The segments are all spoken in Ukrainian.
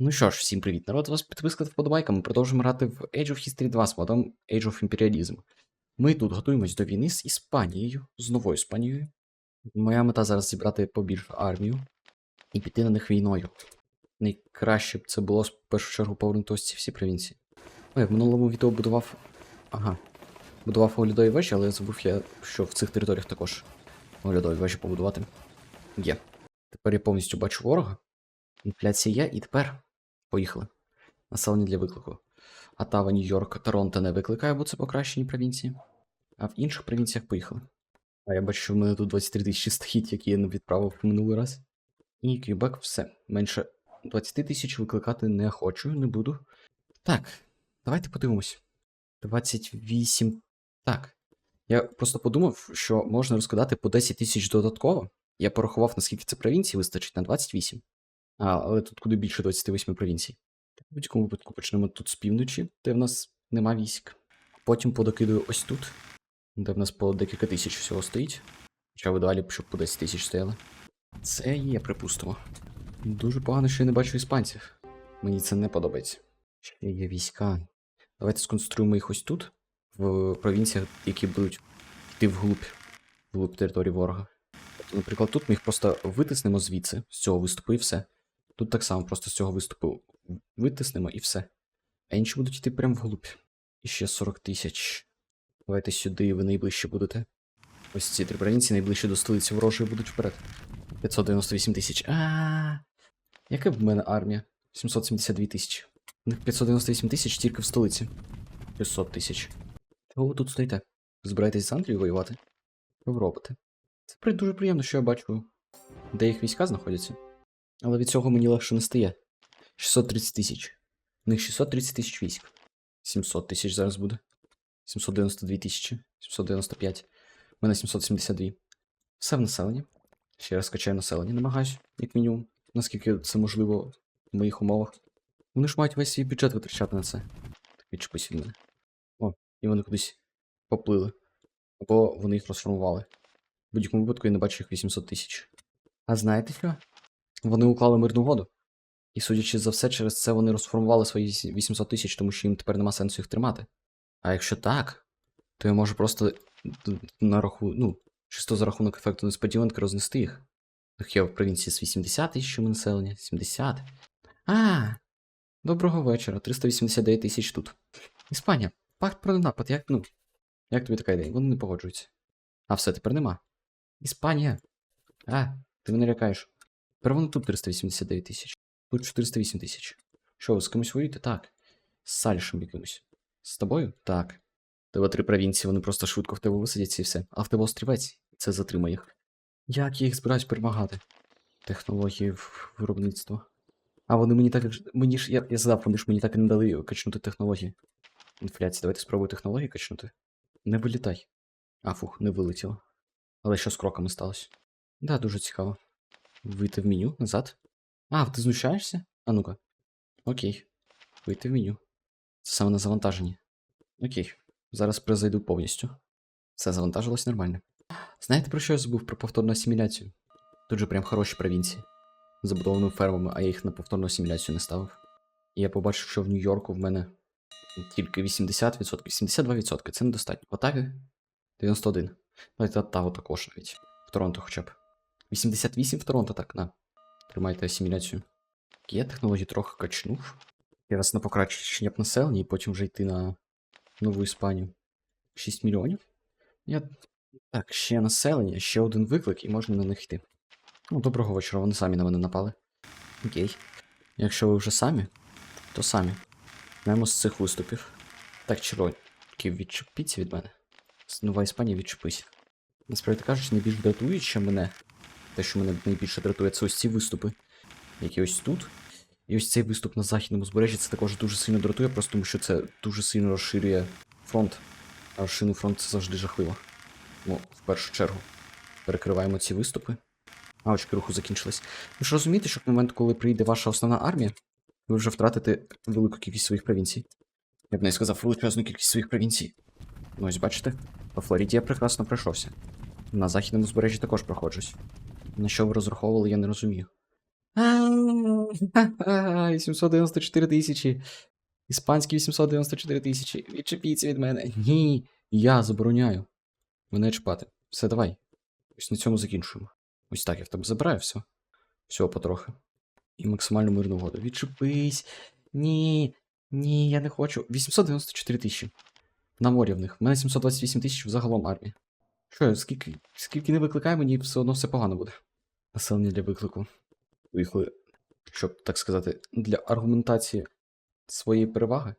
Ну що ж, всім привіт, народ, вас підписка та вподобайка. Ми продовжуємо грати в Age of History 2 з модом Age of Imperialism. Ми тут готуємось до війни з Іспанією, з новою Іспанією. Моя мета зараз зібрати побільше армію і піти на них війною. Найкраще б це було в першу чергу повернути ось ці всі провінції. Ой, в минулому відео будував. Ага. Будував оглядові вежі, але забув я, що в цих територіях також оглядові вежі побудувати. Є. Тепер я повністю бачу ворога. Інфляція є, і тепер Поїхали. Населення для виклику. Атава, Нью-Йорк, Торонто не викликає, бо це покращені провінції. А в інших провінціях поїхали. А я бачу, що в мене тут 23 тисячі стахіт, які я не відправив минулий раз. І Квібек все. Менше 20 тисяч викликати не хочу, не буду. Так, давайте подивимось. 28. Так. Я просто подумав, що можна розкладати по 10 тисяч додатково. Я порахував, наскільки це провінцій вистачить на 28. А, але тут куди більше 28 провінцій. В будь-якому випадку почнемо тут з півночі, де в нас нема військ. Потім подокидую ось тут, де в нас по декілька тисяч всього стоїть. Хоча ви далі, щоб по 10 тисяч стояли. Це є, припустимо. Дуже погано, що я не бачу іспанців. Мені це не подобається. Ще є війська. Давайте сконцентруємо їх ось тут, в провінціях, які будуть йти вглуб, вглуб території ворога. Наприклад, тут ми їх просто витиснемо звідси, з цього виступу, і все. Тут так само просто з цього виступу витиснемо і все. А інші будуть йти прямо вглубь. І ще 40 тисяч. Давайте сюди, ви найближче будете. Ось ці три провінції найближче до столиці ворожої будуть вперед. 598 тисяч. А. Яка в мене армія? 772 тисячі. У них 598 тисяч тільки в столиці. 600 тисяч. Чого ви тут стоїте? Збираєтесь з Англією воювати? Що ви робите? Це дуже приємно, що я бачу, де їх війська знаходяться. Але від цього мені легше не стає. 630 тисяч. У них 630 тисяч військ. 700 тисяч зараз буде. 792 тисячі. 795. У мене 772. Все в населенні. Ще раз качаю населення, намагаюсь, як мінімум. Наскільки це можливо в моїх умовах. Вони ж мають весь свій бюджет витрачати на це. Відчепись від мене. О, і вони кудись поплили. Або вони їх розформували. В будь-якому випадку я не бачу їх 800 тисяч. А знаєте що? Вони уклали мирну угоду. І судячи за все, через це вони розформували свої 800 тисяч, тому що їм тепер нема сенсу їх тримати. А якщо так, то я можу просто на раху... ну, чисто за рахунок ефекту несподіванки рознести їх. Так я в провінції з 80 тисяч населення, 70. А, доброго вечора. 389 тисяч тут. Іспанія, пакт про напад, як, ну, як тобі така ідея? Вони не погоджуються. А все, тепер нема. Іспанія. А, ти мене лякаєш. Тепер вони тут 389 тисяч. Тут 408 тисяч. Що, ви з кимось воюєте? Так. З Сальшем якимось. З тобою? Так. Тебе три провінції, вони просто швидко в тебе висадяться і все. А в тебе острівець, це затримає їх. Як я їх збираюсь перемагати? Технології виробництва. А вони мені так. Мені ж. Я, я задав, вони ж мені так і не дали качнути технології. Інфляція, давайте спробую технології качнути. Не вилітай. А, фух, не вилетіло. Але що з кроками сталося? Да, дуже цікаво. Вийти в меню назад. А, ти знущаєшся? А ну-ка. Окей. Вийти в меню. Це саме на завантаженні. Окей. Зараз перезайду повністю. Все завантажилось нормально. Знаєте про що я забув? Про повторну асиміляцію. Тут же прям хороші провінції. Забудованими фермами, а я їх на повторну асиміляцію не ставив. І я побачив, що в Нью-Йорку в мене тільки 80%, 72%. Це недостатньо. В Отаві 91. Давайте Оттаву також навіть. В Торонто хоча б. 88 в Торонто, так, на. Тримайте асиміляцію. Я технології трохи качнув. Я раз на покращення б населення і потім вже йти на Нову Іспанію. 6 мільйонів. Я. Так, ще населення, ще один виклик, і можна на них йти. Ну, доброго вечора, вони самі на мене напали. Окей. Якщо ви вже самі, то самі. Знаємо з цих виступів. Так, червоні, відчепіться від мене. Нова Іспанія відчепись. Насправді кажучи, найбільш дратуюче мене. Те, що мене найбільше дратує, це ось ці виступи, які ось тут. І ось цей виступ на західному збережжі це також дуже сильно дратує, просто тому що це дуже сильно розширює фронт. А розширений фронт це завжди жахливо. Ну, в першу чергу. Перекриваємо ці виступи. А, очки руху закінчились. Ви ж розумієте, що в момент, коли прийде ваша основна армія, ви вже втратите велику кількість своїх провінцій. Я б не сказав величезну кількість своїх провінцій. Ну ось бачите, по Флориді я прекрасно пройшовся. На західному збережжі також проходжусь. На що ви розраховували, я не розумію. А, 894 тисячі. Іспанські 894 тисячі. Відчепіться від мене. Ні. Я забороняю. Мене чіпати. Все, давай. Ось на цьому закінчуємо. Ось так я в тебе забираю все. Всього потрохи. І максимально мирну угоду. Відчепись. Ні. Ні, я не хочу. 894 тисячі. На морі в них. У мене 728 тисяч взагалом армії. Що, скільки, скільки не викликай, мені все одно все погано буде. Населення для виклику. Виїхали, щоб так сказати, для аргументації своєї переваги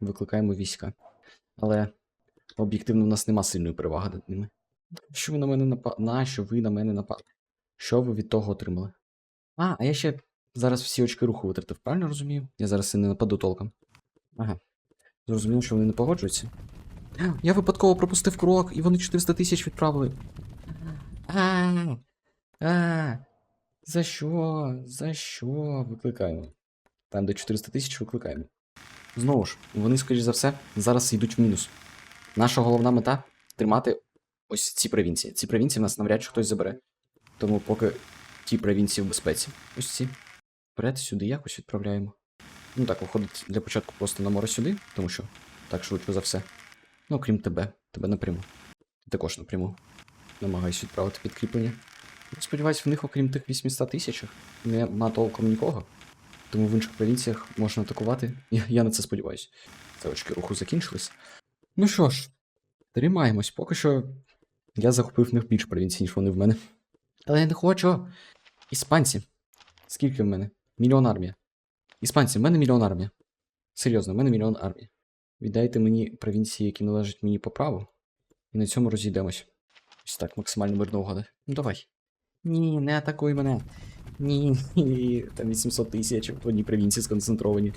викликаємо війська. Але об'єктивно в нас нема сильної переваги над ними. Що ви на мене напали? Нащо ви на мене напали? Що ви від того отримали? А, а я ще зараз всі очки руху витратив, правильно розумію? Я зараз і не нападу толком. Ага. Зрозуміло, що вони не погоджуються. Я випадково пропустив крок, і вони 400 тисяч відправили. А, за що? За що? Викликаємо. Там, де 400 тисяч викликаємо. Знову ж, вони, скоріш за все, зараз йдуть в мінус. Наша головна мета тримати ось ці провінції. Ці провінції в нас навряд чи хтось забере. Тому поки ті провінції в безпеці. Ось ці. Вперед сюди якось відправляємо. Ну так, виходить для початку просто на море сюди, тому що так швидше за все. Ну, крім тебе, тебе напряму. Також напряму. Намагаюсь відправити підкріплення. Ну, Сподіваюсь, в них, окрім тих 800 тисяч, нема толком нікого. Тому в інших провінціях можна атакувати. Я, на це сподіваюся. Це очки руху закінчились. Ну що ж, тримаємось. Поки що я захопив в них більше провінцій, ніж вони в мене. Але я не хочу. Іспанці. Скільки в мене? Мільйон армія. Іспанці, в мене мільйон армія. Серйозно, в мене мільйон армія. Віддайте мені провінції, які належать мені по праву, і на цьому розійдемось. Ось так, максимально мирно угоди. Ну давай. Ні, не атакуй мене. Ні, ні, там 800 тисяч в одній провінції сконцентровані.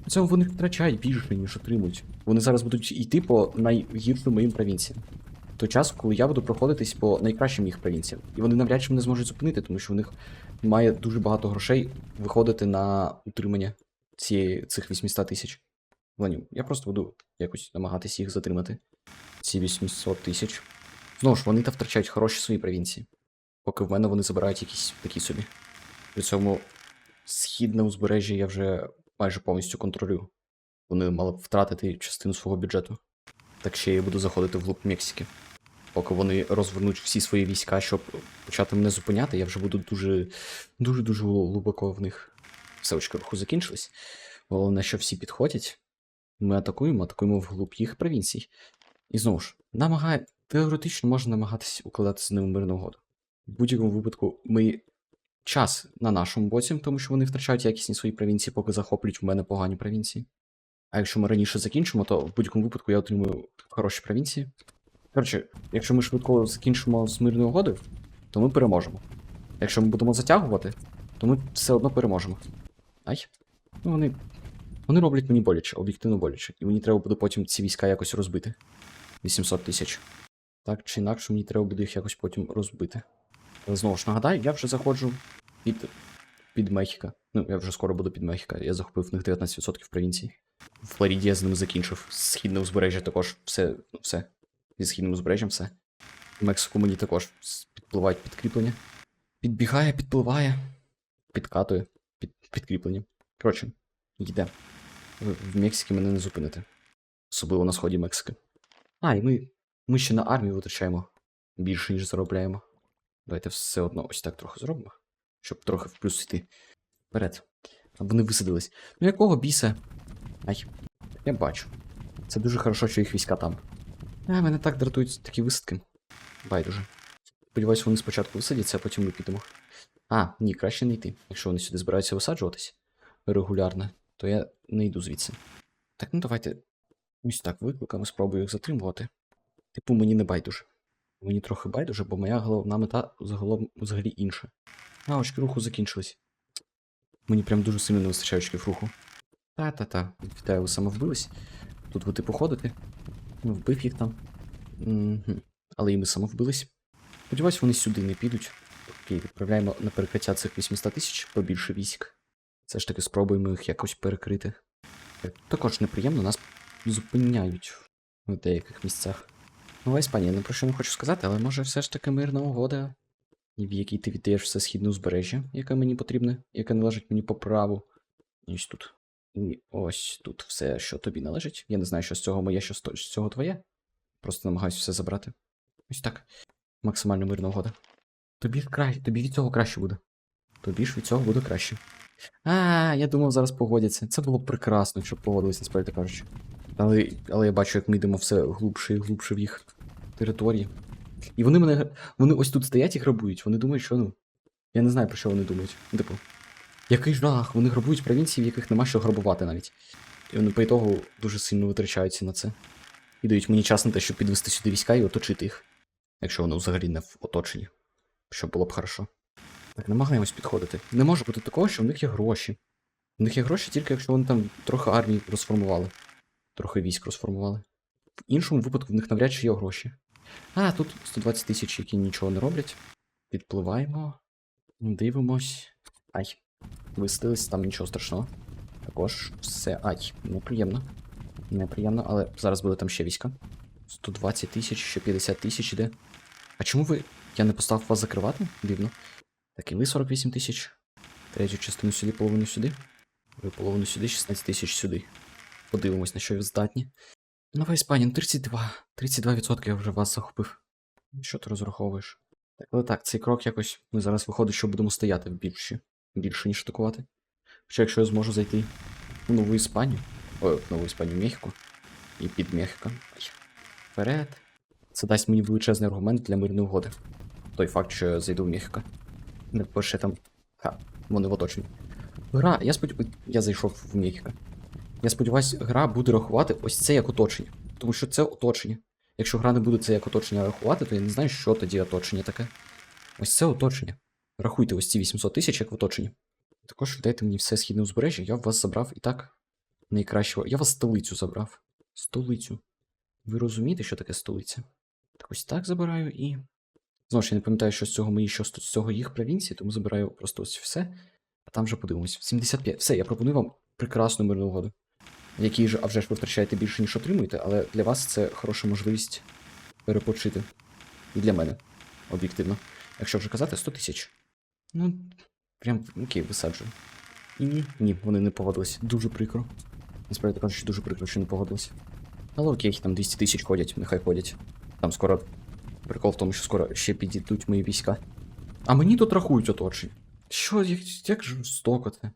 При цьому вони втрачають більше, ніж отримують. Вони зараз будуть йти по найгіршим моїм провінціям. Той час, коли я буду проходитись по найкращим їх провінціям. І вони навряд чи мене зможуть зупинити, тому що в них має дуже багато грошей виходити на утримання цієї, цих 800 тисяч. Ланю, я просто буду якось намагатися їх затримати. Ці 800 тисяч. Знову ж, вони та втрачають хороші свої провінції. Поки в мене вони забирають якісь такі собі. При цьому східне узбережжя я вже майже повністю контролюю. Вони мали б втратити частину свого бюджету. Так ще я буду заходити в глуб Мексики. Поки вони розвернуть всі свої війська, щоб почати мене зупиняти, я вже буду дуже дуже дуже глибоко в них. Все очки руху закінчились. Головне, що всі підходять. Ми атакуємо, атакуємо вглуб їх провінцій. І знову ж, намагає... теоретично можна намагатися укладати з ними мирну угоду. В будь-якому випадку ми час на нашому боці, тому що вони втрачають якісні свої провінції, поки захоплюють в мене погані провінції. А якщо ми раніше закінчимо, то в будь-якому випадку я отримую хороші провінції. Коротше, якщо ми швидко закінчимо з мирною угодою, то ми переможемо. Якщо ми будемо затягувати, то ми все одно переможемо. Ай. Ну вони. Вони роблять мені боляче, об'єктивно боляче. І мені треба буде потім ці війська якось розбити. 800 тисяч. Так чи інакше, мені треба буде їх якось потім розбити. Знову ж нагадаю, я вже заходжу під, під Мехіка. Ну, я вже скоро буду під Мехіка. Я захопив в них 19% провінцій. В Флоріді я з ними закінчив. Східне узбережжя також все. Ну, все. Зі східним узбережжям все. В Мексику мені також підпливають підкріплення. Підбігає, підпливає, підкатує під, підкріплення. Коротше, йде. В Мексиці мене не зупинити. Особливо на сході Мексики. А, і ми, ми ще на армію витрачаємо більше, ніж заробляємо. Давайте все одно ось так трохи зробимо, щоб трохи в плюс йти. Вперед. А вони висадились. Ну якого біса? Ай, я бачу. Це дуже хорошо, що їх війська там. А, мене так дратують такі висадки. Байдуже. Сподіваюсь, вони спочатку висадяться, а потім ми підемо. А, ні, краще не йти. Якщо вони сюди збираються висаджуватись регулярно, то я не йду звідси. Так, ну давайте ось так викликами спробую їх затримувати. Типу, мені не байдуже. Мені трохи байдуже, бо моя головна мета загалом взагалі інша. А, очки руху закінчились. Мені прям дуже сильно не вистачає очків руху. Та-та-та, вітаю, ви самовбились. Тут ви типу ходите. Ну, вбив їх там. Угу. Але і ми самовбились. Сподіваюсь, вони сюди не підуть. Окей, відправляємо на перекриття цих 800 тисяч побільше військ. Все ж таки спробуємо їх якось перекрити. Також неприємно нас зупиняють в деяких місцях. Нова Іспанія, не про що не хочу сказати, але може все ж таки мирна угода в якій ти віддаєш все східне узбережжя, яке мені потрібне, яке належить мені по праву. Ось тут. І ось тут все, що тобі належить. Я не знаю, що з цього моє, що з цього твоє. Просто намагаюся все забрати. Ось так. Максимально мирна угода. Тобі краще, тобі від цього краще буде. Тобі ж від цього буде краще. А, я думав, зараз погодяться. Це було прекрасно, якщо б погодились, насправді кажучи. Але, але я бачу, як ми йдемо все глубше і глубше в їх території. І вони мене. Вони ось тут стоять і грабують. Вони думають, що ну. Я не знаю, про що вони думають. Ну, Типу, який жах, вони грабують провінції, в яких нема що грабувати навіть. І вони по ітогу дуже сильно витрачаються на це. І дають мені час на те, щоб підвести сюди війська і оточити їх. Якщо вони взагалі не в оточенні. Що було б хорошо. Так, намагаємось підходити. Не може бути такого, що в них є гроші. У них є гроші тільки якщо вони там трохи армії розформували. Трохи військ розформували. В іншому випадку в них навряд чи є гроші. А, тут 120 тисяч, які нічого не роблять. Підпливаємо. Дивимось. Ай. Висадились, там нічого страшного. Також все. Ай, неприємно. Неприємно, але зараз буде там ще війська. 120 тисяч, ще 50 тисяч іде. А чому ви. Я не поставив вас закривати? Дивно. Так, і ви 48 тисяч. Третю частину сюди, половину сюди. Ви половину сюди, 16 тисяч сюди. Подивимось, на що ви здатні. Нова Іспанія, ну 32. 32% я вже вас захопив. Що ти розраховуєш? Так, але так, цей крок якось. Ми зараз виходить, що будемо стояти більше. Більше, ніж атакувати. Хоча якщо я зможу зайти в Нову Іспанію. Ой, в Нову Іспанію, Мехіко. І під Мехіко. Вперед. Це дасть мені величезний аргумент для мирної угоди. Той факт, що я зайду в Мехіко. Не перше там. Ха, вони в оточенні. Гра, я сподіваюся. Я зайшов в Мехіко. Я сподіваюся, гра буде рахувати ось це як оточення. Тому що це оточення. Якщо гра не буде це як оточення рахувати, то я не знаю, що тоді оточення таке. Ось це оточення. Рахуйте ось ці 800 тисяч як в оточенні. Також віддайте мені все східне узбережжя, я вас забрав і так найкращого. Я вас столицю забрав. Столицю. Ви розумієте, що таке столиця? Так ось так забираю і. Знову ж я не пам'ятаю, що з цього мої, що з цього їх провінції, тому забираю просто ось все. А там вже подивимось. 75. Все, я пропоную вам прекрасну мирну угоду. Який же, а вже ж ви втрачаєте більше, ніж отримуєте, але для вас це хороша можливість перепочити. І для мене, об'єктивно. Якщо вже казати, 100 тисяч. Ну, прям окей, висаджую. І ні, ні, вони не погодились. Дуже прикро. Насправді кажучи, дуже прикро, що не погодились. Але окей, там 200 тисяч ходять, нехай ходять. Там скоро. Прикол в тому, що скоро ще підійдуть мої війська. А мені тут рахують оточення. Що, як, як жорстоко це?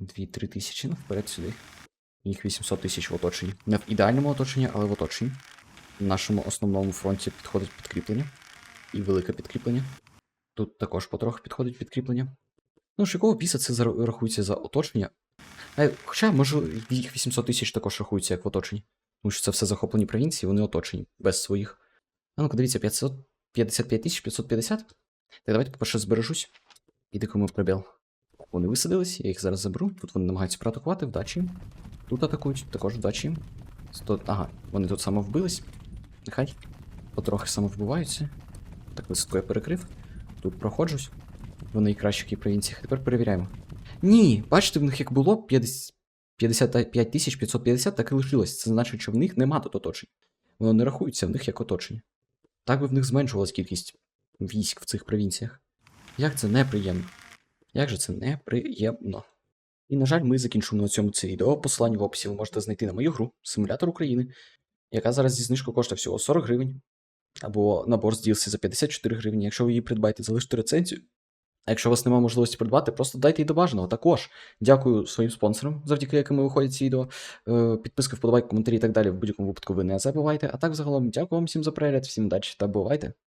2-3 тисячі, ну вперед сюди. Їх 800 тисяч в оточенні. Не в ідеальному оточенні, але в оточенні. На нашому основному фронті підходить підкріплення. І велике підкріплення. Тут також потроху підходить підкріплення. Ну, ж якого біса це рахується за оточення? Е, хоча, може, їх 800 тисяч також рахується як в оточенні. Тому що це все захоплені провінції, вони оточені, без своїх. А ну-ка, дивіться, 555 тисяч 550. Так, давайте, по-перше, збережусь. І дикому прибіл. Вони висадились, я їх зараз заберу. Тут вони намагаються проатакувати, вдачі. Тут атакують, також вдачі їм. Сто... Ага, вони тут самовбились. Нехай. Потрохи самовбиваються. Так, висадку я перекрив. Тут проходжусь. В найкращих і провінціях. Тепер перевіряємо. Ні, бачите, в них як було 50... 55 550, так і лишилось. Це значить, що в них нема тут оточень. Воно не рахується в них як оточення. Так би в них зменшувалась кількість військ в цих провінціях. Як це неприємно. Як же це неприємно. І, на жаль, ми закінчуємо на цьому це відео. Посилання в описі ви можете знайти на мою гру Симулятор України, яка зараз зі знижкою коштує всього 40 гривень. Або набор з DLC за 54 гривні. Якщо ви її придбаєте, залиште рецензію. А якщо у вас немає можливості придбати, просто дайте її до бажаного. Також дякую своїм спонсорам, завдяки яким виходять ці відео. Е, Підписки, вподобайки, коментарі і так далі. В будь-якому випадку ви не забувайте. А так, загалом, дякую вам всім за перегляд, всім удачі та бувайте!